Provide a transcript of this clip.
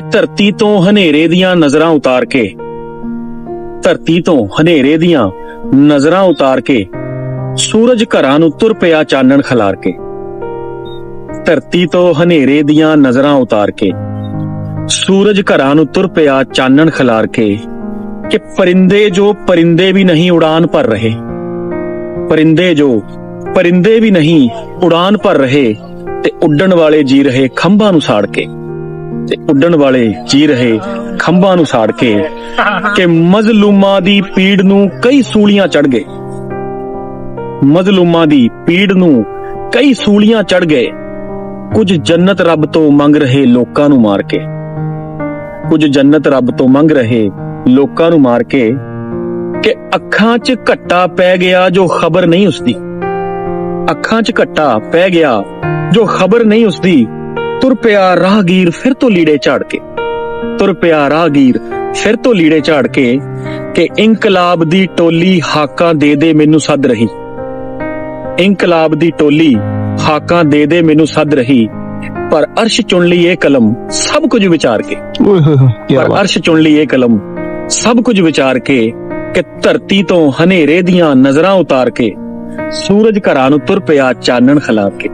ਧਰਤੀ ਤੋਂ ਹਨੇਰੇ ਦੀਆਂ ਨਜ਼ਰਾਂ ਉਤਾਰ ਕੇ। ਧਰਤੀ ਤੋਂ ਹਨੇਰੇ ਦੀਆਂ ਨਜ਼ਰਾਂ ਉਤਾਰ ਕੇ ਸੂਰਜ ਘਰਾਂ ਨੂੰ ਤੁਰ ਪਿਆ ਚਾਨਣ ਖਿਲਾਰ ਕੇ। ਧਰਤੀ ਤੋਂ ਹਨੇਰੇ ਦੀਆਂ ਨਜ਼ਰਾਂ ਉਤਾਰ ਕੇ ਸੂਰਜ ਘਰਾਂ ਨੂੰ ਤੁਰ ਪਿਆ ਚਾਨਣ ਖਿਲਾਰ ਕੇ ਕਿ ਪਰਿੰਦੇ ਜੋ ਪਰਿੰਦੇ ਵੀ ਨਹੀਂ ਉਡਾਨ ਭਰ ਰਹੇ। ਪਰਿੰਦੇ ਜੋ ਪਰਿੰਦੇ ਵੀ ਨਹੀਂ ਉਡਾਨ ਭਰ ਰਹੇ ਤੇ ਉੱਡਣ ਵਾਲੇ ਜੀ ਰਹੇ ਖੰਭਾਂ ਨੂੰ ਸਾੜ ਕੇ। ਤੇ ਉੱਡਣ ਵਾਲੇ ਜੀ ਰਹੇ ਖੰਭਾਂ ਨੂੰ ਸਾੜ ਕੇ ਕਿ ਮਜ਼ਲੂਮਾਂ ਦੀ ਪੀੜ ਨੂੰ ਕਈ ਸੂਲੀਆਂ ਚੜ ਗਏ। ਮਜ਼ਲੂਮਾਂ ਦੀ ਪੀੜ ਨੂੰ ਕਈ ਸੂਲੀਆਂ ਚੜ ਗਏ। ਕੁਝ ਜੰਨਤ ਰੱਬ ਤੋਂ ਮੰਗ ਰਹੇ ਲੋਕਾਂ ਨੂੰ ਮਾਰ ਕੇ। ਕੁਝ ਜੰਨਤ ਰੱਬ ਤੋਂ ਮੰਗ ਰਹੇ ਲੋਕਾਂ ਨੂੰ ਮਾਰ ਕੇ ਕਿ ਅੱਖਾਂ 'ਚ ਘੱਟਾ ਪੈ ਗਿਆ ਜੋ ਖਬਰ ਨਹੀਂ ਉਸਦੀ। ਅੱਖਾਂ 'ਚ ਘੱਟਾ ਪੈ ਗਿਆ ਜੋ ਖਬਰ ਨਹੀਂ ਉਸਦੀ। ਤੁਰ ਪਿਆ ਰਾਹਗੀਰ ਫਿਰ ਤੋਂ ਲੀੜੇ ਝਾੜ ਕੇ। ਤੁਰ ਪਿਆ ਰਾਹਗੀਰ ਫਿਰ ਤੋਂ ਲੀੜੇ ਝਾੜ ਕੇ ਕਿ ਇਨਕਲਾਬ ਦੀ ਟੋਲੀ ਹਾਕਾਂ ਦੇ ਦੇ ਮੈਨੂੰ ਸੱਦ ਰਹੀ। ਇਨਕਲਾਬ ਦੀ ਟੋਲੀ ਹਾਕਾਂ ਦੇ ਦੇ ਮੈਨੂੰ ਸੱਦ ਰਹੀ। ਪਰ ਅਰਸ਼ ਚੁਣ ਲਈ ਇਹ ਕਲਮ ਸਭ ਕੁਝ ਵਿਚਾਰ ਕੇ। ਓਏ ਹੋਏ ਹੋਏ ਕੀ ਪਰ ਅਰਸ਼ ਚੁਣ ਲਈ ਇਹ ਕਲਮ ਸਭ ਕੁਝ ਵਿਚਾਰ ਕੇ ਕਿ ਧਰਤੀ ਤੋਂ ਹਨੇਰੇ ਦੀਆਂ ਨਜ਼ਰਾਂ ਉਤਾਰ ਕੇ ਸੂਰਜ ਘਰਾਂ ਨੂੰ ਤੁਰ ਪਿਆ ਚਾਨਣ ਖਿਲਾਰ ਕੇ।